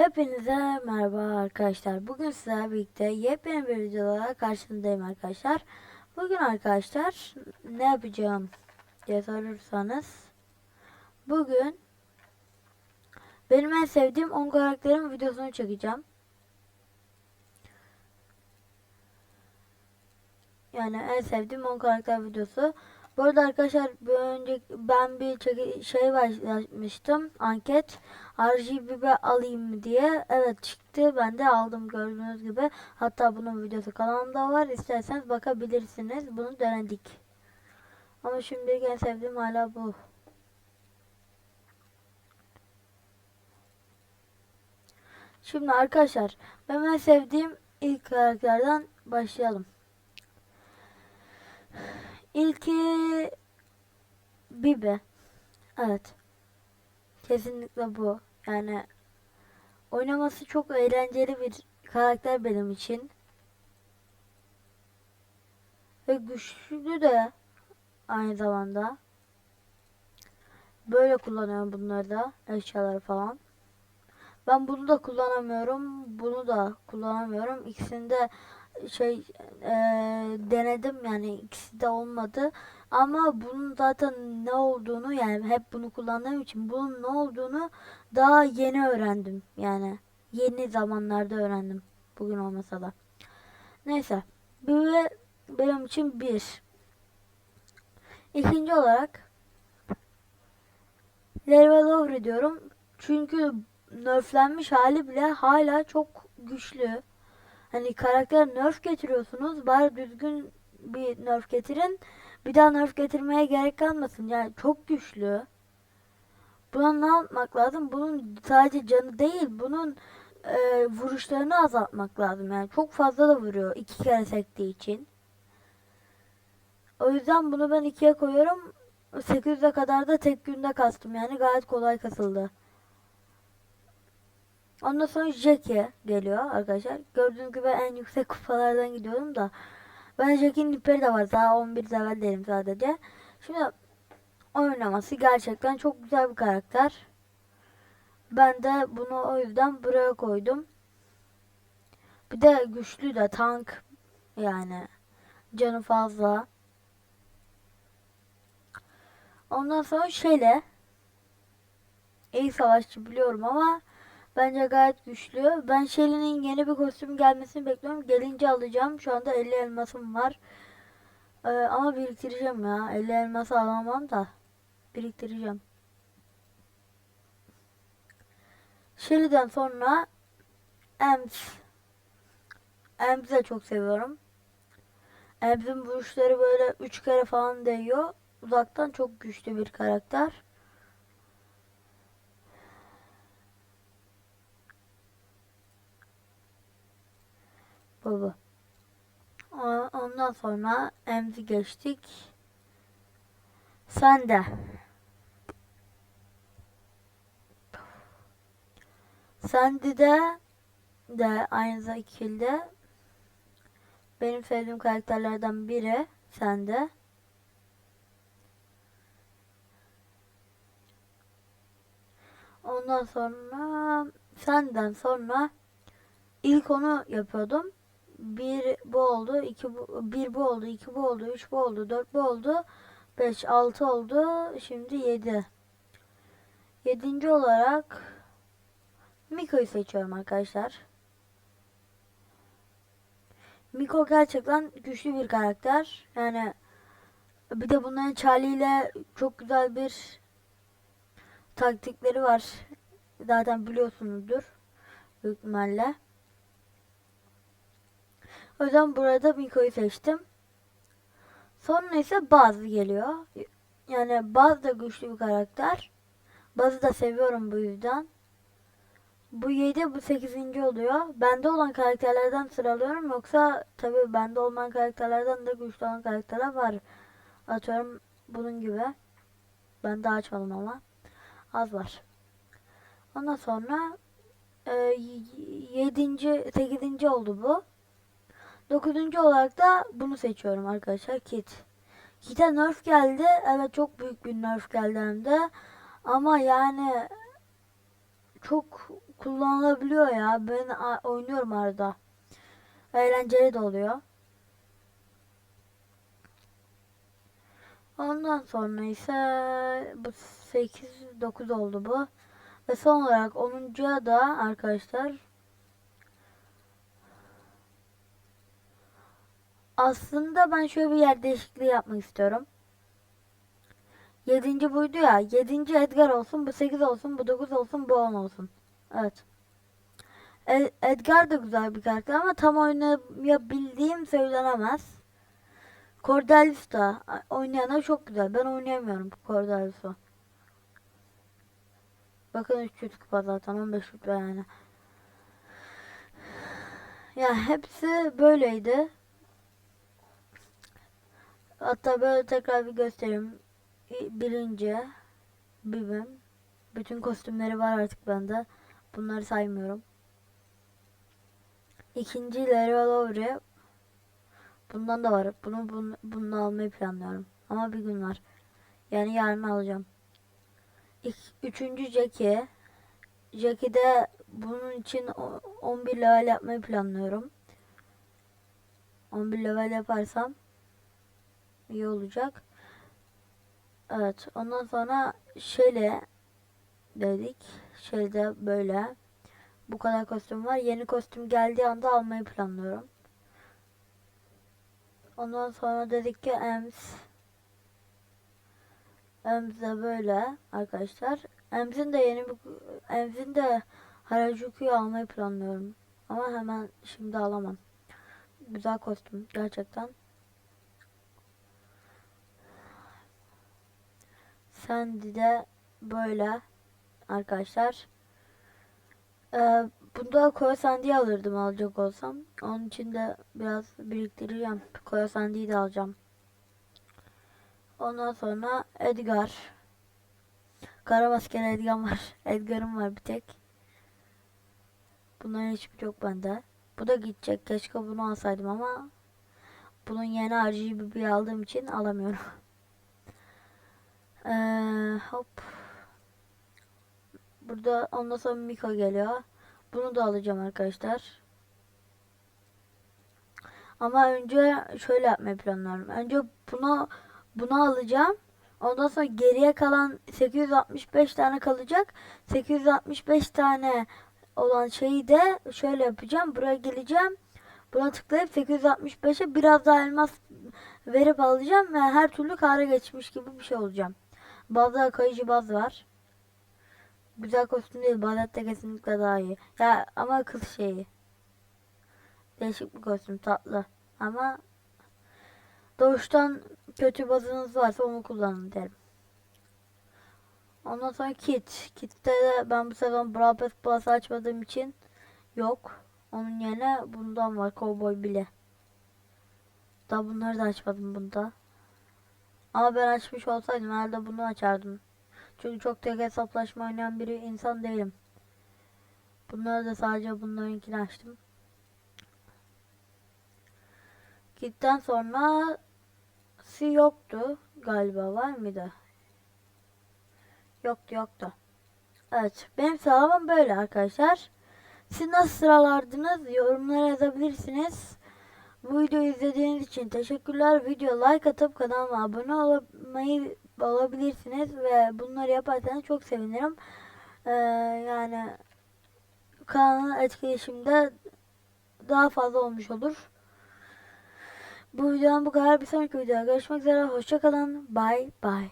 Hepinize merhaba arkadaşlar. Bugün sizlerle birlikte yepyeni bir videoda karşınızdayım arkadaşlar. Bugün arkadaşlar ne yapacağım diye sorursanız bugün benim en sevdiğim 10 karakterin videosunu çekeceğim. Yani en sevdiğim 10 karakter videosu. Bu arada arkadaşlar önce ben bir şey başlatmıştım anket. RGB alayım diye. Evet çıktı. Ben de aldım gördüğünüz gibi. Hatta bunun videosu kanalımda var. İsterseniz bakabilirsiniz. Bunu denedik. Ama şimdilik en sevdiğim hala bu. Şimdi arkadaşlar benim en sevdiğim ilk karakterden başlayalım. Bibi. Evet. Kesinlikle bu. Yani oynaması çok eğlenceli bir karakter benim için. Ve güçlü de aynı zamanda. Böyle kullanıyorum bunları da. Eşyaları falan. Ben bunu da kullanamıyorum. Bunu da kullanamıyorum. İkisini de şey e, denedim yani ikisi de olmadı. Ama bunun zaten ne olduğunu yani hep bunu kullandığım için bunun ne olduğunu daha yeni öğrendim. Yani yeni zamanlarda öğrendim. Bugün olmasa da. Neyse. Bu benim için bir. İkinci olarak Lerva Lowry diyorum. Çünkü nerflenmiş hali bile hala çok güçlü. Hani karakter nerf getiriyorsunuz. Bari düzgün bir nerf getirin. Bir daha nerf getirmeye gerek kalmasın. Yani çok güçlü. Buna ne yapmak lazım? Bunun sadece canı değil. Bunun e, vuruşlarını azaltmak lazım. Yani çok fazla da vuruyor. iki kere sektiği için. O yüzden bunu ben ikiye koyuyorum. 800'e kadar da tek günde kastım. Yani gayet kolay kasıldı. Ondan sonra Jackie geliyor arkadaşlar. Gördüğünüz gibi en yüksek kupalardan gidiyorum da. Ben Jackie'nin ipleri de var. Daha 11 level değilim sadece. Şimdi oynaması gerçekten çok güzel bir karakter. Ben de bunu o yüzden buraya koydum. Bir de güçlü de tank yani. Canı fazla. Ondan sonra şeyle iyi savaşçı biliyorum ama Bence gayet güçlü. Ben Shelly'nin yeni bir kostüm gelmesini bekliyorum. Gelince alacağım. Şu anda 50 elmasım var. Ee, ama biriktireceğim ya. 50 elması alamam da. Biriktireceğim. Shelly'den sonra Ems. Ems'i de çok seviyorum. Ems'in vuruşları böyle 3 kere falan değiyor. Uzaktan çok güçlü bir karakter. Baba. Ondan sonra emzi geçtik. Sen de. Sandy de de aynı şekilde benim sevdiğim karakterlerden biri sende. Ondan sonra senden sonra ilk onu yapıyordum bir bu oldu, iki bu, bir bu oldu, iki bu oldu, üç bu oldu, dört bu oldu, beş, altı oldu, şimdi yedi. Yedinci olarak Miko'yu seçiyorum arkadaşlar. Miko gerçekten güçlü bir karakter. Yani bir de bunların Charlie ile çok güzel bir taktikleri var. Zaten biliyorsunuzdur. Büyük ihtimalle. O yüzden burada Miko'yu seçtim. Sonra ise Buzz geliyor. Yani Buzz da güçlü bir karakter. Buzz'ı da seviyorum bu yüzden. Bu 7 bu 8. oluyor. Bende olan karakterlerden sıralıyorum. Yoksa tabi bende olmayan karakterlerden de güçlü olan karakterler var. Atıyorum bunun gibi. Ben daha açmadım ama. Az var. Ondan sonra e, 7. 8. oldu bu. Dokuzuncu olarak da bunu seçiyorum arkadaşlar. Kit. Kit'e nerf geldi. Evet çok büyük bir nerf geldi hem de. Ama yani çok kullanılabiliyor ya. Ben oynuyorum arada. Eğlenceli de oluyor. Ondan sonra ise bu 8 9 oldu bu. Ve son olarak 10'uncuya da arkadaşlar aslında ben şöyle bir yer değişikliği yapmak istiyorum. 7. buydu ya. 7. Edgar olsun, bu 8 olsun, bu 9 olsun, bu 10 olsun. Evet. E- Edgar da güzel bir karakter ama tam oynayabildiğim söylenemez. Cordelius da oynayana çok güzel. Ben oynayamıyorum Cordelius'u. Bakın 300 kupa zaten 15 kupa yani. Ya hepsi böyleydi. Hatta böyle tekrar bir göstereyim. Birinci Bibim. Bütün kostümleri var artık bende. Bunları saymıyorum. İkinci Leroy Lowry. Bundan da var. Bunu, bunu, bunu almayı planlıyorum. Ama bir gün var. Yani yarın alacağım. İlk, üçüncü Jackie. Jackie'de bunun için o- 11 level yapmayı planlıyorum. 11 level yaparsam iyi olacak. Evet. Ondan sonra şöyle dedik. Şeyde böyle. Bu kadar kostüm var. Yeni kostüm geldiği anda almayı planlıyorum. Ondan sonra dedik ki Ems. Ems de böyle arkadaşlar. Ems'in de yeni bir Ems'in de Harajuku'yu almayı planlıyorum. Ama hemen şimdi alamam. Güzel kostüm gerçekten. Sandy de böyle arkadaşlar. Ee, bunda Koya Sandy'yi alırdım alacak olsam. Onun için de biraz biriktireceğim. Koya Sandy'yi de alacağım. Ondan sonra Edgar. Kara maskeli Edgar var. Edgar'ım var bir tek. Bunların hiçbir yok bende. Bu da gidecek. Keşke bunu alsaydım ama bunun yeni RGB'yi aldığım için alamıyorum. Ee, hop. Burada ondan sonra Miko geliyor. Bunu da alacağım arkadaşlar. Ama önce şöyle yapmayı planlıyorum. Önce bunu bunu alacağım. Ondan sonra geriye kalan 865 tane kalacak. 865 tane olan şeyi de şöyle yapacağım. Buraya geleceğim. Buna tıklayıp 865'e biraz daha elmas verip alacağım ve her türlü kâra geçmiş gibi bir şey olacağım. Bazı kayıcı baz var. Güzel kostüm değil. Bazette kesinlikle daha iyi. Ya ama kız şeyi. Değişik bir kostüm tatlı. Ama doğuştan kötü bazınız varsa onu kullanın derim. Ondan sonra kit. Kit'te de ben bu sezon Brawl Pass Plus açmadığım için yok. Onun yerine bundan var. Cowboy bile. Daha bunları da açmadım bunda. Ama ben açmış olsaydım herhalde bunu açardım. Çünkü çok tek hesaplaşma oynayan biri insan değilim. Bunları da sadece bunlarınkini açtım. Gitten sonra si yoktu galiba var mıydı? Yoktu yoktu. Evet benim sıralamam böyle arkadaşlar. Siz nasıl sıralardınız yorumlara yazabilirsiniz. Bu videoyu izlediğiniz için teşekkürler. Video like atıp kanalıma abone olmayı olabilirsiniz ve bunları yaparsanız çok sevinirim. Ee, yani kanalın etkileşimde daha fazla olmuş olur. Bu videonun bu kadar. Bir sonraki videoda görüşmek üzere. Hoşçakalın. Bye bye.